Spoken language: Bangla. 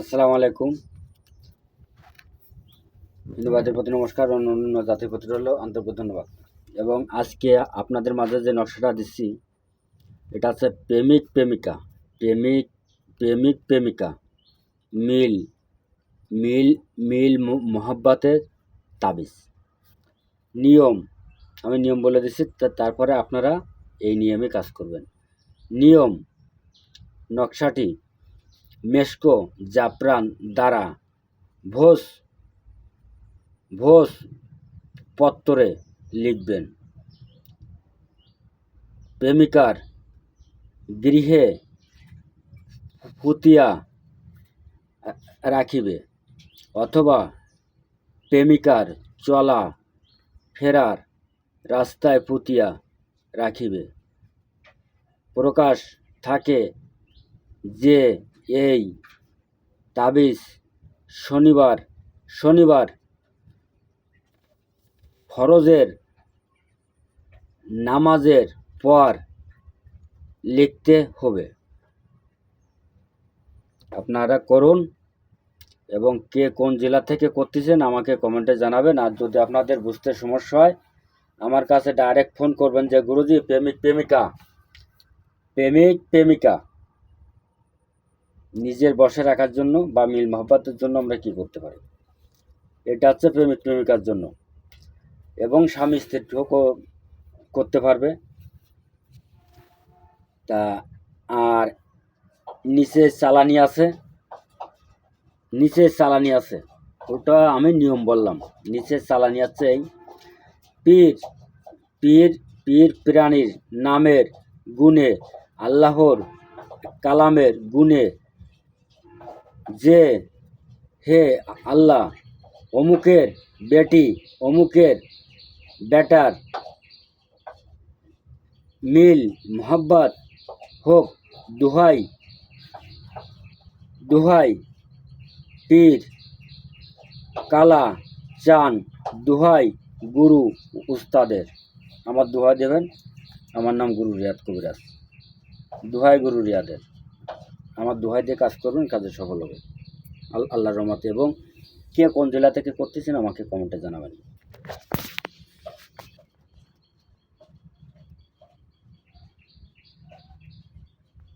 আসসালামু আলাইকুম। হিন্দু হিন্দুবাদের প্রতি নমস্কার অন্য অন্য জাতির প্রতি রইল আন্তর্গত ধন্যবাদ। এবং আজকে আপনাদের মাঝে যে নকশাটা দিচ্ছি এটা হচ্ছে প্রেমিক প্রেমিকা, প্রেমিক প্রেমিক প্রেমিকা, মিল মিল মিল মোহাব্বতের তাবিজ। নিয়ম, আমি নিয়ম বলে দিচ্ছি তারপরে আপনারা এই নিয়মে কাজ করবেন। নিয়ম, নকশাটি মেস্কো জাফরান দ্বারা ভোজ ভোজ পত্তরে লিখবেন। প্রেমিকার গৃহে পুতিয়া রাখিবে অথবা প্রেমিকার চলা ফেরার রাস্তায় পুতিয়া রাখিবে। প্রকাশ থাকে যে এই, তাবিজ, শনিবার শনিবার। ফরজের নামাজের পর লিখতে হবে। আপনারা করুন এবং কে কোন জেলা থেকে করতেছেন আমাকে কমেন্টে জানাবেন। আর যদি আপনাদের বুঝতে সমস্যা হয়, আমার কাছে ডাইরেক্ট ফোন করবেন যে, গুরুজি, প্রেমিক, প্রেমিকা। প্রেমিক, প্রেমিকা। নিজের বসে রাখার জন্য বা মিল মহব্বতের জন্য আমরা কি করতে পারি? এটা হচ্ছে প্রেমিক প্রেমিকার জন্য। এবং স্বামী স্ত্রীও কো- করতে পারবে। তা, আর নিচে চালানি আছে। নিচে চালানি আছে। ওটা আমি নিয়ম বললাম। নিচে চালানি আছে এই পীর পীর পীর প্রাণীর নামের, গুণে, আল্লাহর কালামের গুণে যে, হে আল্লাহ, অমুকের বেটি, অমুকের বেটার মিল, মোহাব্বত হোক, দুহাই দুহাই, পীর, কালা, চান, দুহাই, গুরু, উস্তাদের। আমার দুহাই দেবেন, আমার নাম গুরু রিয়াদ কবিরাজ। দুহাই গুরু রিয়াদের। আমার দোহাই দিয়ে কাজ করবেন, কাজে সফল হবে। আল্লাহ রহমতে। এবং কে কোন জেলা থেকে করতেছেন আমাকে কমেন্টে জানাবেন।